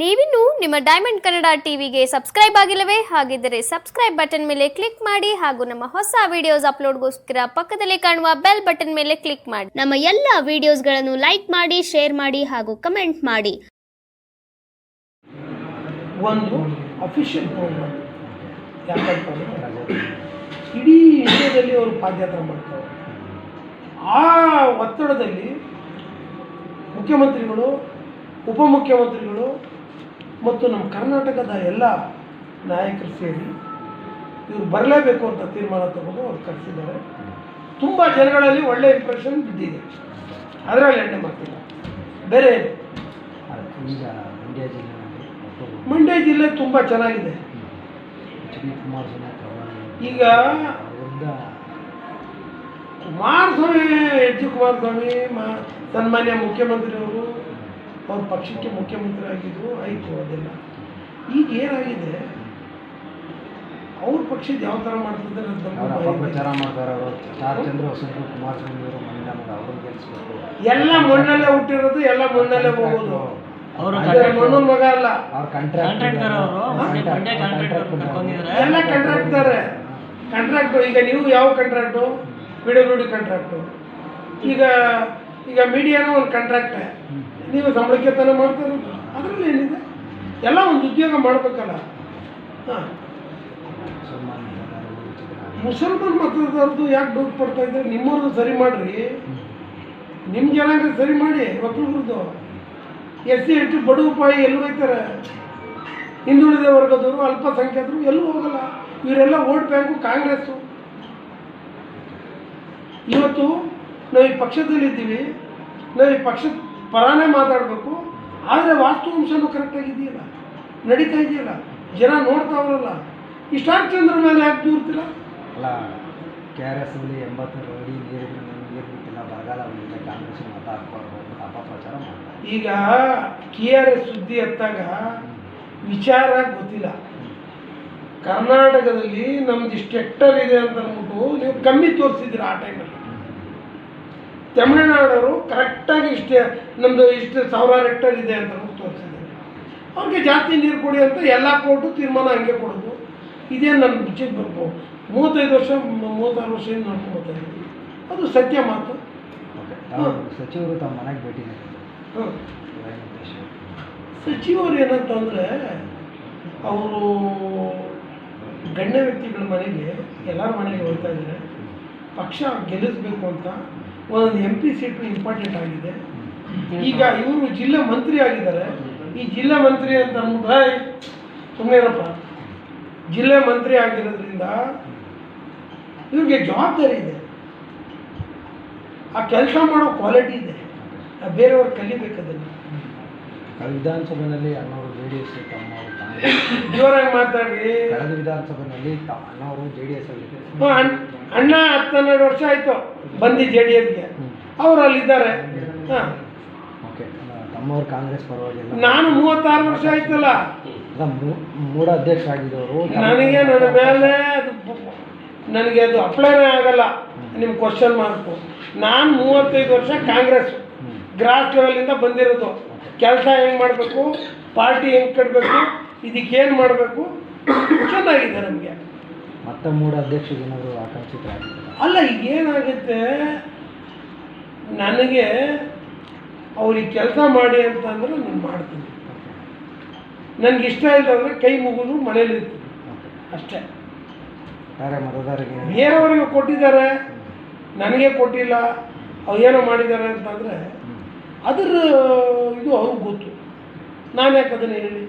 ನೀವಿನ್ನು ನಿಮ್ಮ ಡೈಮಂಡ್ ಕನ್ನಡ ಟಿವಿಗೆ ಸಬ್ಸ್ಕ್ರೈಬ್ ಆಗಿಲ್ಲವೇ? ಹಾಗಿದ್ದರೆ ಸಬ್ಸ್ಕ್ರೈಬ್ ಬಟನ್ ಮೇಲೆ ಕ್ಲಿಕ್ ಮಾಡಿ ಹಾಗೂ ನಮ್ಮ ಹೊಸ ವಿಡಿಯೋಸ್ ಅಪ್ಲೋಡ್ಗೋಸ್ಕರ ಪಕ್ಕದಲ್ಲಿ ಕಾಣುವ ಬೆಲ್ ಬಟನ್ ಮೇಲೆ ಕ್ಲಿಕ್ ಮಾಡಿ. ನಮ್ಮ ಎಲ್ಲ ವಿಡಿಯೋಸ್ಗಳನ್ನು ಲೈಕ್ ಮಾಡಿ ಶೇರ್ ಮಾಡಿ ಹಾಗೂ ಕಮೆಂಟ್ ಮಾಡಿ. ಒಂದು ಅಫಿಷಿಯಲ್ ಇಂಡಿಯಾದಲ್ಲಿ ಅವರು ಪಾದಯಾತ್ರೆ ಮಾಡ್ತಾರೆ. ಆ ಒತ್ತಡದಲ್ಲಿ ಮುಖ್ಯಮಂತ್ರಿಗಳು, ಉಪಮುಖ್ಯಮಂತ್ರಿಗಳು ಮತ್ತು ನಮ್ಮ ಕರ್ನಾಟಕದ ಎಲ್ಲ ನಾಯಕರು ಸೇರಿ ಇವರು ಬರಲೇಬೇಕು ಅಂತ ತೀರ್ಮಾನ ತಗೊಂಡು ಅವ್ರು ಕರೆಸಿದ್ದಾರೆ. ತುಂಬ ಜನಗಳಲ್ಲಿ ಒಳ್ಳೆ ಇಂಪ್ರೆಷನ್ ಬಿದ್ದಿದೆ. ಅದರಲ್ಲಿ ಎಣ್ಣೆ ಮಾಡ್ತಿಲ್ಲ ಬೇರೆ ಮಂಡ್ಯ ಜಿಲ್ಲೆ ಮಂಡ್ಯ ಜಿಲ್ಲೆ ತುಂಬ ಚೆನ್ನಾಗಿದೆ. ಈಗ ಕುಮಾರಸ್ವಾಮಿ, ಎಚ್ ಡಿ ಕುಮಾರಸ್ವಾಮಿ, ಮಾ ಸನ್ಮಾನ್ಯ ಮುಖ್ಯಮಂತ್ರಿಯವರು ಅವ್ರ ಪಕ್ಷಕ್ಕೆ ಮುಖ್ಯಮಂತ್ರಿ ಆಗಿದ್ರು ಆಯಿತು ಅದೆಲ್ಲ. ಈಗ ಏನಾಗಿದೆ? ಅವ್ರ ಪಕ್ಷದ ಯಾವ ಥರ ಮಾಡ್ತಿದ್ದಾರೆ ಅಂತ ಪ್ರಚಾರ ಮಾಡ್ತಾರೆ ಅವರು ಚಂದ್ರ ವಸಂತ ಕುಮಾರಸ್ವಾಮಿ ಅವರು ನಮಗೆ ಅವ್ರನ್ನ ಗೆಲ್ಲಿಸ್ಬೇಕು ಎಲ್ಲ ಮಣ್ಣಲ್ಲೇ ಹುಟ್ಟಿರೋದು ಎಲ್ಲ ಮಣ್ಣಲ್ಲೇ ಹೋಗೋದು. ಅವರು. ಅದೇ ಮಣ್ಣನ ಮಗ ಅಲ್ಲ. ಅವ್ರ ಕಾಂಟ್ರಾಕ್ಟ್ ಕಾಂಟ್ರಾಕ್ಟರ್ ಅವರು ಕಾಂಟ್ರಾಕ್ಟರ್ ಎಲ್ಲ ಕಾಂಟ್ರಾಕ್ಟ್ತಾರೆ ಕಾಂಟ್ರಾಕ್ಟು ಈಗ ನೀವು ಯಾವ contract P W D contract ಈಗ ಈಗ ಮೀಡಿಯಾನೂ ಒಂದು ಕಾಂಟ್ರಾಕ್ಟೇ ನೀವು ಸಂಬಳಕ್ಕೆ ತಾನೇ ಮಾಡ್ತಾ ಇರೋದು ಅದರಲ್ಲಿ ಏನಿದೆ? ಎಲ್ಲ ಒಂದು ಉದ್ಯೋಗ ಮಾಡಬೇಕಲ್ಲ. ಹಾಂ. ಮುಸಲ್ಮಾನ್ ಮತದಾರದ್ದು ಯಾಕೆ ಡೌಟ್ ಪಡ್ತಾ ಇದ್ದಾರೆ? ನಿಮ್ಮವ್ರದ್ದು ಸರಿ ಮಾಡ್ರಿ. ನಿಮ್ಮ ಜನಾಂಗ ಸರಿ ಮಾಡಿ ಒಕ್ಕಲಿಗರದು ಎಸ್ ಸಿ ಎಷ್ಟು ಟಿ ಬಡವ ಪಾಯಿ ಎಲ್ಲಿ ಹೋಯ್ತಾರೆ ಹಿಂದುಳಿದ ವರ್ಗದವರು, ಅಲ್ಪಸಂಖ್ಯಾತರು ಎಲ್ಲೂ ಹೋಗಲ್ಲ. ಇವರೆಲ್ಲ ವೋಟ್ ಬ್ಯಾಂಕು ಕಾಂಗ್ರೆಸ್ಸು. ಇವತ್ತು ನಾವು ಈ ಪಕ್ಷದಲ್ಲಿದ್ದೀವಿ. ನಾವು ಈ ಪಕ್ಷದ ಪರಾನೇ ಮಾತಾಡಬೇಕು ಆದರೆ ವಾಸ್ತವಾಂಶನೂ ಕರೆಕ್ಟಾಗಿದೆಯಲ್ಲ ನಡೀತಾ ಇದೆಯಲ್ಲ ಜನ ನೋಡ್ತಾವ್ರಲ್ಲ ಇಷ್ಟಾಕ್ ಚಂದ್ರ ಮೇಲೆ ಯಾಕೆ ದೂರ್ತಿಲ್ಲ? ಅಲ್ಲ ಕೆ ಆರ್ ಎಸ್ ಅಲ್ಲಿ ಎಂಬತ್ತರ ಅಡಿ ನೀರು ನೀರು ಬಿಟ್ಟಿಲ್ಲ ಬರಗಾಲ ಬಂದಿಲ್ಲ ಕಾಂಗ್ರೆಸ್ ಮತ ಹಾಕ್ಬಾರ್ದು ಅಂತ ಅಪಪ್ರಚಾರ ಮಾಡ್ತಾರೆ ಈಗ ಕೆ ಆರ್ ಎಸ್ ಸುದ್ದಿ ಎತ್ತಾಗ ವಿಚಾರ ಗೊತ್ತಿಲ್ಲ. ಕರ್ನಾಟಕದಲ್ಲಿ ನಮ್ದು ಇಷ್ಟು ಹೆಕ್ಟರ್ ಇದೆ ಅಂತ ಅಂದ್ಬಿಟ್ಟು ನೀವು ಕಮ್ಮಿ ತೋರಿಸಿದ್ದೀರ ಆ ಟೈಮಲ್ಲಿ ತಮಿಳುನಾಡವರು ಕರೆಕ್ಟಾಗಿ ಇಷ್ಟೇ ನಮ್ಮದು ಇಷ್ಟು ಸಾವಿರಾರು ಹೆಕ್ಟರ್ ಇದೆ ಅಂತ ತೋರಿಸಿದ್ದಾರೆ. ಅವ್ರಿಗೆ ಜಾಸ್ತಿ ನೀರು ಕೊಡಿ ಅಂತ ಎಲ್ಲ ಕೋರ್ಟು ತೀರ್ಮಾನ ಹಂಗೆ ಕೊಡೋದು. ಇದೇ ನನ್ನ ಬಿಚ್ಚಿಗೆ ಬರ್ಬೋದು ಮೂವತ್ತೈದು ವರ್ಷ ಮೂವತ್ತಾರು ಮೂವತ್ತಾರು ಏನು ನೋಡ್ಕೊಳ್ತಾ ಇದ್ದೀವಿ. ಅದು ಸತ್ಯ ಮಾತು. ಸಚಿವರು ತಮ್ಮ ಮನೆಗೆ ಭೇಟಿ ಹಾಂ ಸಚಿವರು ಏನಂತಂದರೆ ಅವರು ಗಣ್ಯ ವ್ಯಕ್ತಿಗಳ ಮನೆಗೆ ಎಲ್ಲರ ಮನೆಗೆ ಹೋಗ್ತಾ ಇದ್ದಾರೆ. ಪಕ್ಷ ಗೆಲ್ಲಿಸ್ಬೇಕು ಅಂತ ಒಂದೊಂದು ಎಂ ಪಿ ಸೀಟು ಇಂಪಾರ್ಟೆಂಟ್ ಆಗಿದೆ. ಈಗ ಇವರು ಜಿಲ್ಲಾ ಮಂತ್ರಿ ಆಗಿದ್ದಾರೆ. ಈ ಜಿಲ್ಲಾ ಮಂತ್ರಿ ಅಂತ ಅಂದ್ಬಿಟ್ಟು "ಏಯ್, ಜಿಲ್ಲಾ ಮಂತ್ರಿ ಆಗಿರೋದ್ರಿಂದ ಇವ್ರಿಗೆ ಜವಾಬ್ದಾರಿ ಇದೆ. ಆ ಕೆಲಸ ಮಾಡೋ ಕ್ವಾಲಿಟಿ ಇದೆ. ಬೇರೆಯವ್ರು ಕಲಿಬೇಕದನ್ನು. ಅದನ್ನು ವಿಧಾನಸಭೆಯಲ್ಲಿ ಅನ್ನೋರು ಜೆ ಡಿ ಎಸ್ ತಮ್ಮ ಜೋರಾಗಿ ಮಾತಾಡಿ. ಕಳೆದ ವಿಧಾನಸಭೆಯಲ್ಲಿ ಅಣ್ಣವರು ಜೆ ಡಿ ಎಸ್ ಅಣ್ಣ- ಅಣ್ಣ ಹತ್ತೆರಡು ವರ್ಷ ಆಯ್ತು ಬಂದು ಜೆ ಡಿ ಎಸ್ಗೆ ಅವ್ರು ಅಲ್ಲಿದ್ದಾರೆ. ಹಾಂ. ಓಕೆ ತಮ್ಮವರು ಕಾಂಗ್ರೆಸ್ ಪರವಾಗಿಲ್ಲ. ನಾನು ಮೂವತ್ತಾರು ವರ್ಷ ಆಯ್ತಲ್ಲ. ಮೂಡ ಅಧ್ಯಕ್ಷ ಆಗಿದ್ದವರು ನನಗೆ ನನ್ನ ಮೇಲೆ ಅದು ನನಗೆ ಅದು ಅಪ್ಲೈನೇ ಆಗಲ್ಲ. ನಿಮ್ಮ ಕ್ವಶನ್ ಮಾರ್ಕು ನಾನು ಮೂವತ್ತೈದು ವರ್ಷ ಕಾಂಗ್ರೆಸ್ ಗ್ರಾಸ್ ಲೆವೆಲಿಂದ ಬಂದಿರೋದು. ಕೆಲಸ ಹೆಂಗೆ ಮಾಡಬೇಕು? ಪಾರ್ಟಿ ಹೆಂಗೆ ಕಟ್ಟಬೇಕು ಇದಕ್ಕೇನು ಮಾಡಬೇಕು? ಚೆನ್ನಾಗಿದೆ ನಮಗೆ. ಮತ್ತೆ ಮೂಡ ಅಧ್ಯಕ್ಷರು ಏನಾದರೂ ಆಕಾಂಕ್ಷಿತರಾಗಿದ್ದಾರೆ? ಅಲ್ಲ ಈಗ ಏನಾಗುತ್ತೆ ನನಗೆ ಅವ್ರಿಗೆ ಕೆಲಸ ಮಾಡಿ ಅಂತಂದ್ರೆ ನಾನು ಮಾಡ್ತೀನಿ. ನನಗೆ ಇಷ್ಟ ಇಲ್ಲದಂದ್ರೆ ಕೈ ಮುಗಿದು ಮನೇಲಿ ಅಷ್ಟೇ. ಬೇರೆಯವ್ರಿಗೆ ಕೊಟ್ಟಿದ್ದಾರೆ. ನನಗೆ ಕೊಟ್ಟಿಲ್ಲ. ಅವ್ರು ಏನೋ ಮಾಡಿದ್ದಾರೆ ಅಂತಂದರೆ ಅದರ ಇದು ಅವ್ರಿಗೆ ಗೊತ್ತು. ನಾನು ಯಾಕೆ ಅದನ್ನು ಹೇಳಿ?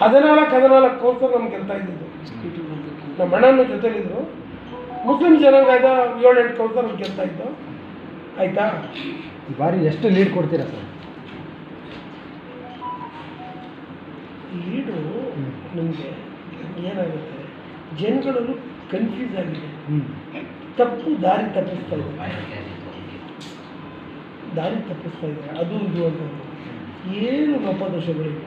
ಹದಿನಾಲ್ಕು ಹದಿನಾಲ್ಕು ಕೋರ್ಸು ನಮ್ಗೆ ಗೆಲ್ತಾ ಇದ್ದಿದ್ದು. ನಮ್ಮ ಅಣ್ಣನ ಜೊತೆಲಿದ್ರು. ಮುಸ್ಲಿಂ ಜನಾಂಗದ ಏಳೆಂಟು ಕೌನ್ಸರ್ ಗೆಲ್ತಾ ಇದ್ದು ಆಯಿತಾ? ಈ ಬಾರಿ ಎಷ್ಟು ಲೀಡ್ ಕೊಡ್ತೀರಾ ಸರ್? ಲೀಡು ನಮಗೆ ಏನಾಗುತ್ತೆ? ಜನಗಳಲ್ಲೂ ಕನ್ಫ್ಯೂಸ್ ಆಗಿದೆ. ತಪ್ಪು ದಾರಿ ತಪ್ಪಿಸ್ತಾ ದಾರಿ ತಪ್ಪಿಸ್ತಾ ಇದೆ. ಅದು ಇದು ಅಂತ. ಏನು ಲೋಪದೋಷಗಳಿವೆ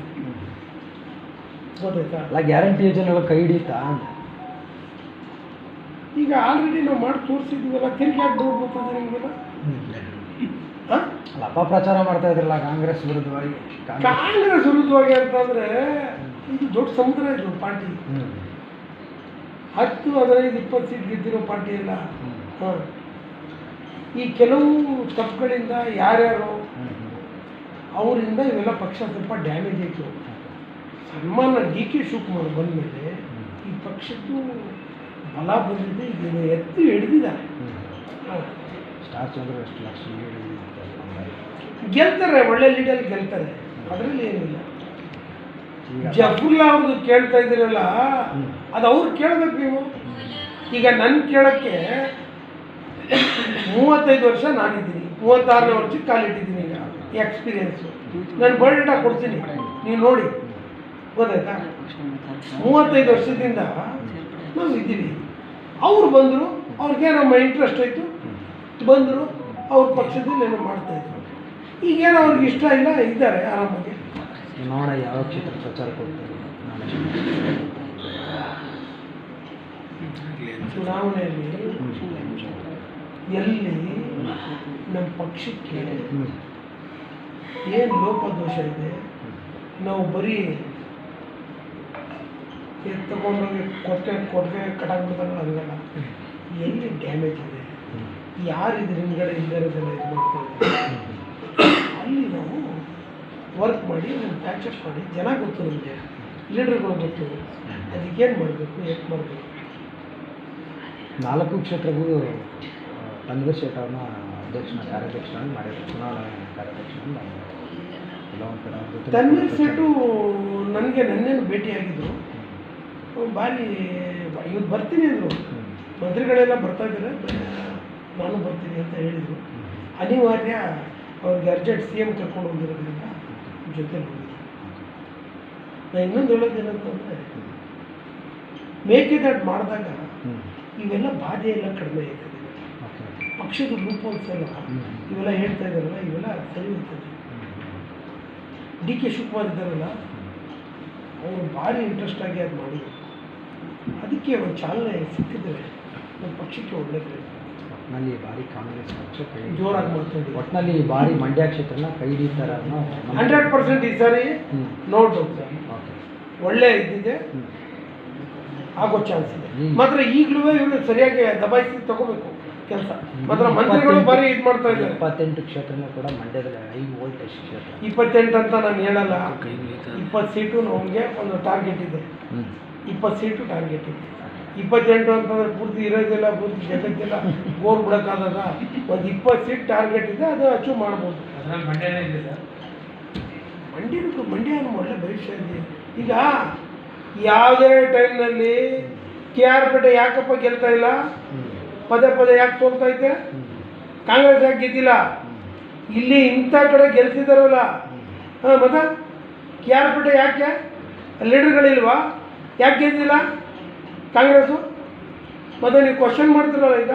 ಗೊತ್ತಾಯ್ತಾ ಅಲ್ಲ ಗ್ಯಾರಂಟಿ ಎಲ್ಲ ಕೈ ಹಿಡಿತಾ ಈಗ ಆಲ್ರೆಡಿ ನಾವು ಮಾಡಿ ತೋರಿಸಿದ್ದೀವಲ್ಲ ತಿರುಗಿ ಯಾಕೆ ಡೌಟ್ ಬರ್ತದೆ ನಿಮಗೆಲ್ಲ? ಅಲ್ಲ ಅಪಪ್ರಚಾರ ಮಾಡ್ತಾ ಇದ್ರಲ್ಲ ಕಾಂಗ್ರೆಸ್ ವಿರುದ್ಧವಾಗಿ. ಕಾಂಗ್ರೆಸ್ ವಿರುದ್ಧವಾಗಿ ಅಂತಂದರೆ ಇದು ದೊಡ್ಡ ಸಮುದ್ರ ಇದು ಪಾರ್ಟಿ. ಹತ್ತು ಹದಿನೈದು ಇಪ್ಪತ್ತು ಸೀಟ್ ಗೆದ್ದಿರೋ ಪಾರ್ಟಿ ಎಲ್ಲ ಹಾಂ. ಈ ಕೆಲವು ತಪ್ಪುಗಳಿಂದ ಯಾರ್ಯಾರು ಅವರಿಂದ ಇವೆಲ್ಲ ಪಕ್ಷ ಸ್ವಲ್ಪ ಡ್ಯಾಮೇಜ್ ಆಯಿತು. ಸನ್ಮಾನ ಡಿ ಕೆ ಶಿವಕುಮಾರ್ ಬಂದಮೇಲೆ ಈ ಪಕ್ಷಕ್ಕೂ ಬಲ ಬಂದಿದೆ ಇದನ್ನು ಎತ್ತಿ ಹಿಡಿದಿದ್ದಾರೆ. ಹ್ಞೂ ಸ್ಟಾರ್ ಚಂದ್ರ ಎಷ್ಟು ಲಕ್ಷ ಗೆಲ್ತಾರೆ ಒಳ್ಳೆ ಲೀಡಲ್ಲಿ ಗೆಲ್ತಾರೆ. ಅದರಲ್ಲಿ ಏನಿಲ್ಲ. ಜಫುಲ್ಲಾ ಅವ್ರದ್ದು ಕೇಳ್ತಾ ಇದ್ದೀರಲ್ಲ ಅದು ಅವ್ರು ಕೇಳ್ಬೇಕು ನೀವು. ಈಗ ನನ್ನ ಕೇಳೋಕ್ಕೆ ಮೂವತ್ತೈದು ವರ್ಷ ನಾನಿದ್ದೀನಿ. ಮೂವತ್ತಾರನೇ ವರ್ಷಕ್ಕೆ ಕಾಲಿಟ್ಟಿದ್ದೀನಿ ಈಗ ಎಕ್ಸ್ಪೀರಿಯನ್ಸು ನಾನು ಬರ್ಡೇಟಾಗಿ ಕೊಡ್ತೀನಿ. ನೀವು ನೋಡಿ. ಗೊತ್ತಾಯ್ತಾ? ಮೂವತ್ತೈದು ವರ್ಷದಿಂದ ನಾವು ಇದ್ದೀವಿ. ಅವ್ರು ಬಂದರು ಅವ್ರಿಗೆ ನಮ್ಮ ಇಂಟ್ರೆಸ್ಟ್ ಆಯಿತು. ಬಂದರು ಅವ್ರ ಪಕ್ಷದಲ್ಲಿ ಏನೋ ಮಾಡ್ತಾಯಿದ್ರು ಈಗೇನೋ ಅವ್ರಿಗೆ ಇಷ್ಟ ಇಲ್ಲ ಇದ್ದಾರೆ ಆರಾಮಾಗಿ. ನೋಡೋಣ ಯಾವ ಕ್ಷೇತ್ರ ಪ್ರಚಾರ ಕೊಡ್ತಾರೆ. ಚುನಾವಣೆಯಲ್ಲಿ ಎಲ್ಲಿ ನಮ್ಮ ಪಕ್ಷಕ್ಕೆ ಏನು ಲೋಪದೋಷ ಇದೆ ನಾವು ಬರೀ ಎದ್ದು ತಗೊಂಡೋಗಿ ಕೊಟ್ಟೆ ಕೊಟ್ಟಿಗೆ ಕಟಾಕ್ಬಿಡ್ತಾರಲ್ಲ ಹಂಗಲ್ಲ ಎಲ್ಲಿ ಡ್ಯಾಮೇಜ್ ಇದೆ? ಯಾರು ಇದ್ರ ಹಿಂದ್ಗಡೆ ಇಲ್ಲದೆಲ್ಲ ಇದು ಮಾಡ್ತಾರೆ ಇದ್ದಾರೆ? ಅಲ್ಲಿ ನಾವು ವರ್ಕ್ ಮಾಡಿ ಅದನ್ನು ಪ್ಯಾಚಪ್ ಮಾಡಿ ಜನ ಗೊತ್ತು ನಮಗೆ. ಲೀಡರ್ಗಳು ಗೊತ್ತು. ಅದಕ್ಕೇನು ಮಾಡಬೇಕು ಎಷ್ಟು ಮಾಡಬೇಕು? ನಾಲ್ಕು ಕ್ಷೇತ್ರಗಳು ಅವ್ರನ್ನ ಅಧ್ಯಕ್ಷನ ಕಾರ್ಯಾಧ್ಯಕ್ಷನಾಗಿ ಮಾಡಿದ್ರು. ಚುನಾವಣೆ ಕಾರ್ಯಾಧ್ಯಕ್ಷನಾಗಿ ಮಾಡಿದ್ರು. ಕೆಲವೊಂದು ಕಡೆ ತನ್ವೀರ್ ಸೆಟ್ಟು ನನಗೆ ನನ್ನೇನು ಭೇಟಿಯಾಗಿದ್ದು ಭಾರಿ ಇವತ್ತು ಬರ್ತೀನಿ ಅಂದರು. ಮಂತ್ರಿಗಳೆಲ್ಲ ಬರ್ತಾ ಇದ್ದಾರೆ ನಾನು ಬರ್ತೀನಿ ಅಂತ ಹೇಳಿದರು ಅನಿವಾರ್ಯ ಅವ್ರಿಗೆ ಅರ್ಜೆಂಟ್ ಸಿ ಎಂ ಕರ್ಕೊಂಡು ಹೋಗಿರೋದ್ರಿಂದ ಜೊತೆ ಹೋಗಿದ್ದೆ ನಾನು ಇನ್ನೊಂದು ಹೇಳೋದು ಏನಂತಂದರೆ ಮೇಕೆದಾಟ್ ಮಾಡಿದಾಗ. ಇವೆಲ್ಲ ಬಾಧೆ ಎಲ್ಲ ಕಡಿಮೆ ಆಯ್ತದೆ ಪಕ್ಷದ ರೂಪೋತ್ಸವ. ಇವೆಲ್ಲ ಹೇಳ್ತಾ ಇದ್ದಾರಲ್ಲ, ಇವೆಲ್ಲ ಸರಿ ಹೋಗ್ತದೆ ಡಿ ಕೆ ಶಿವಕುಮಾರ್ ಇದ್ದಾರಲ್ಲ, ಅವರು ಭಾರಿ ಇಂಟ್ರೆಸ್ಟ್ ಆಗಿ ಅದು ಮಾಡಿದ್ರು ಅದಕ್ಕೆ ಒಂದು ಚಾಲನೆ ಸಿಕ್ಕಿದ್ರೆ ನಮ್ಮ ಪಕ್ಷಕ್ಕೆ ಒಳ್ಳೇದು ಒಟ್ಟಿನಲ್ಲಿ ಈ ಬಾರಿ ಕಾಂಗ್ರೆಸ್ ಪಕ್ಷ ಜೋರಾಗಿ ಮಾಡ್ತೀವಿ ಒಟ್ಟಿನಲ್ಲಿ ಈ ಬಾರಿ ಮಂಡ್ಯ ಕ್ಷೇತ್ರನ ಕೈ ಹಿಡಿತಾರ. ಹಂಡ್ರೆಡ್ ಪರ್ಸೆಂಟ್ ಈ ಸಾರಿ ನೋಡ್ಬೋದು ಒಳ್ಳೆ ಇದ್ದಿದೆ ಆಗೋ ಚಾನ್ಸ್ ಇದೆ. ಮಾತ್ರ ಈಗಲೂ ಇವರು ಸರಿಯಾಗಿ ದಬಾಯಿಸಿ ತಗೋಬೇಕು ಕೆಲಸ. ಮಾತ್ರ ಮಂತ್ರಿಗಳು ಬಾರಿ ಭಾರಿ ಇದು ಮಾಡ್ತಾ ಇದ್ದಾರೆ. ಇಪ್ಪತ್ತೆಂಟು ಕ್ಷೇತ್ರನೂ ಕೂಡ ಮಂಡ್ಯದಲ್ಲಿ ಹೈ ವೋಲ್ಟೇಜ್ ಕ್ಷೇತ್ರ? ಇಪ್ಪತ್ತೆಂಟು ಅಂತ ನಾನು ಹೇಳಲ್ಲ. ಇಪ್ಪತ್ತು ಸೀಟು ನಮಗೆ ಒಂದು ಟಾರ್ಗೆಟ್ ಇದೆ. ಇಪ್ಪತ್ತು ಸೀಟು ಟಾರ್ಗೆಟ್ ಇದೆ ಇಪ್ಪತ್ತೆಂಟು ಅಂತಂದ್ರೆ ಪೂರ್ತಿ ಇರೋದಿಲ್ಲ ಪೂರ್ತಿ ಜಗತ್ತಿಲ್ಲ ಗೋರ್ ಬಿಡೋಕ್ಕಾಗದ ಒಂದು ಇಪ್ಪತ್ತು ಸೀಟ್ ಟಾರ್ಗೆಟ್ ಇದೆ ಅದು ಅಚೀವ್ ಮಾಡ್ಬೋದು. ಮಂಡ್ಯ ಅನ್ನೋ ಒಳ್ಳೆ ಭವಿಷ್ಯ ಇದೆ. ಈಗ ಯಾವುದೇ ಟೈಮ್ನಲ್ಲಿ ಕೆ ಆರ್ ಪೇಟೆ ಯಾಕಪ್ಪ ಗೆಲ್ತಾ ಇಲ್ಲ. ಪದೇ ಪದೇ ಯಾಕೆ ತೋರ್ತಾ ಐತೆ ಕಾಂಗ್ರೆಸ್ ಯಾಕೆ ಗೆದ್ದಿಲ್ಲ? ಇಲ್ಲಿ ಇಂಥ ಕಡೆ ಗೆಲ್ತಿದ್ದಾರಲ್ಲ ಹಾಂ ಮತ್ತೆ ಕೆ ಆರ್ ಪೇಟೆ ಯಾಕೆ? ಲೀಡರ್ಗಳಿಲ್ವಾ ಯಾಕೆ ಗೆದ್ದಿಲ್ಲ? ಕಾಂಗ್ರೆಸ್ಸು? ಮತ್ತೆ ನೀವು ಕ್ವಶನ್ ಮಾಡ್ತಿರಲ್ಲ ಈಗ?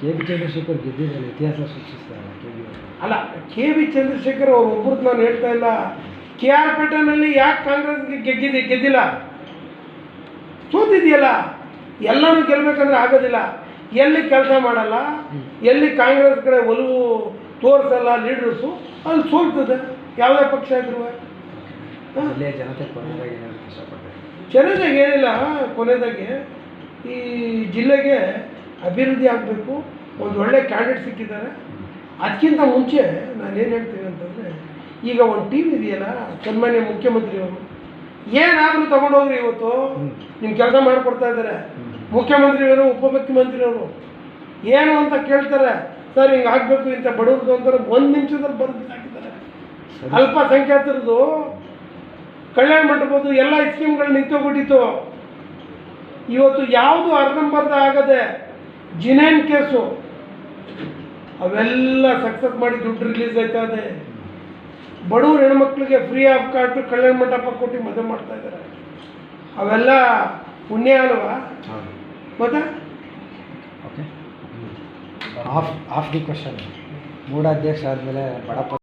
ಕೆ ಬಿ ಚಂದ್ರಶೇಖರ್ ಗೆದ್ದಿದ್ದಾರೆ ಇತಿಹಾಸ ಸೃಷ್ಟಿಸ್ತಾರೆ ಕೆ ಬಿ ಅಲ್ಲ ಕೆ ಬಿ ಚಂದ್ರಶೇಖರ್ ಅವ್ರು ಒಬ್ರದ್ದು ನಾನು ಹೇಳ್ತಾ ಇಲ್ಲ. ಕೆ ಆರ್ ಪೇಟೆನಲ್ಲಿ ಯಾಕೆ ಕಾಂಗ್ರೆಸ್ಗೆ ಗೆದ್ದಿದೆ ಗೆದ್ದಿಲ್ಲ? ಸೋತಿದೆಯಲ್ಲ? ಎಲ್ಲರೂ ಗೆಲ್ಲಬೇಕಂದ್ರೆ ಆಗೋದಿಲ್ಲ. ಎಲ್ಲಿ ಕೆಲಸ ಮಾಡಲ್ಲ ಎಲ್ಲಿ ಕಾಂಗ್ರೆಸ್ ಕಡೆ ಒಲವು ತೋರಿಸಲ್ಲ ಲೀಡರ್ಸು ಅಲ್ಲಿ ಸೋಲ್ತದೆ ಯಾವುದೇ ಪಕ್ಷ ಇದ್ರು. ಜನತೆ ಜನತೆ ಚೆನ್ನಾಗಿ ಏನಿಲ್ಲ ಕೊನೆಯದಾಗಿ ಈ ಜಿಲ್ಲೆಗೆ ಅಭಿವೃದ್ಧಿ ಆಗಬೇಕು ಒಂದು ಒಳ್ಳೆ ಕ್ಯಾಂಡಿಡೇಟ್ ಸಿಕ್ಕಿದ್ದಾರೆ. ಅದಕ್ಕಿಂತ ಮುಂಚೆ ನಾನು ಏನು ಹೇಳ್ತೀನಿ ಅಂತಂದರೆ ಈಗ ಒಂದು ಟೀಮ್ ಇದೆಯಲ್ಲ ಸನ್ಮಾನ್ಯ ಮುಖ್ಯಮಂತ್ರಿಯವರು ಏನಾದರೂ ತಗೊಂಡೋಗ್ರಿ ಇವತ್ತು ನಿಮ್ಮ ಕೆಲಸ ಮಾಡಿಕೊಡ್ತಾ ಇದ್ದಾರೆ. ಮುಖ್ಯಮಂತ್ರಿಯವರು ಉಪಮುಖ್ಯಮಂತ್ರಿಯವರು ಏನು ಅಂತ ಕೇಳ್ತಾರೆ ಸರ್ ಹಿಂಗೆ ಆಗಬೇಕು ಇಂಥ ಬಡವ್ರದ್ದು ಅಂತಾರೆ ಒಂದು ನಿಮಿಷದಲ್ಲಿ ಬರೆದು ಹಾಕಿದ್ದಾರೆ. ಅಲ್ಪಸಂಖ್ಯಾತರದ್ದು ಕಲ್ಯಾಣ ಮಂಟಪದ್ದು ಎಲ್ಲ ಸ್ಕೀಮ್ಗಳು ನಿಂತೋಗ್ಬಿಟ್ಟಿತ್ತು ಇವತ್ತು ಯಾವುದು ಅರ್ಧಂಬರ್ಧ ಆಗದೆ ಜಿನೇನ್ ಕೇಸು ಅವೆಲ್ಲ ಸಕ್ಸಸ್ ಮಾಡಿ ದುಡ್ಡು ರಿಲೀಸ್ ಆಯ್ತಾ ಇದೆ. ಬಡವ್ರ ಹೆಣ್ಮಕ್ಳಿಗೆ free of card Kalyana Mantapa ಕೊಟ್ಟು ಮದುವೆ ಮಾಡ್ತಾ ಇದ್ದಾರೆ ಅವೆಲ್ಲ ಪುಣ್ಯ ಅಲ್ವಾ? ಮತ್ತೆ? Okay off off the question ಮೂಡಾಧ್ಯಕ್ಷ ಆದಮೇಲೆ ಬಡಪ್ಪ